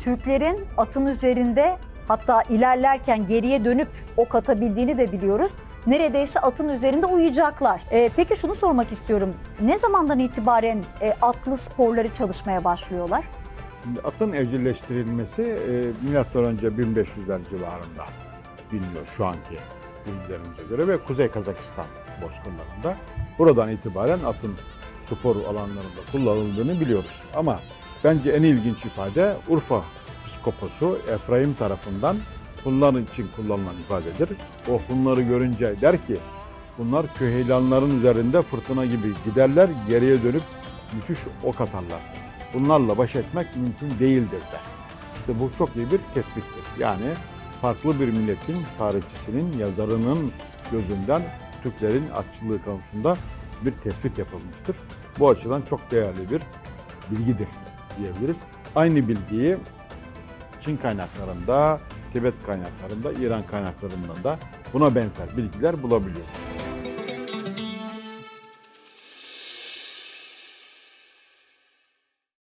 Türklerin atın üzerinde hatta ilerlerken geriye dönüp ok atabildiğini de biliyoruz. Neredeyse atın üzerinde uyuyacaklar. Ee, peki şunu sormak istiyorum. Ne zamandan itibaren e, atlı sporları çalışmaya başlıyorlar? Şimdi atın evcilleştirilmesi e, milattan önce 1500'ler civarında biliniyor şu anki bilgilerimize göre ve Kuzey Kazakistan bozkırlarında. Buradan itibaren atın spor alanlarında kullanıldığını biliyoruz. Ama bence en ilginç ifade Urfa Piskoposu Efraim tarafından bunların için kullanılan ifadedir. O bunları görünce der ki bunlar köheylanların üzerinde fırtına gibi giderler geriye dönüp müthiş ok atarlar bunlarla baş etmek mümkün değildir der. İşte bu çok iyi bir tespittir. Yani farklı bir milletin tarihçisinin, yazarının gözünden Türklerin atçılığı konusunda bir tespit yapılmıştır. Bu açıdan çok değerli bir bilgidir diyebiliriz. Aynı bilgiyi Çin kaynaklarında, Tibet kaynaklarında, İran kaynaklarından da buna benzer bilgiler bulabiliyoruz.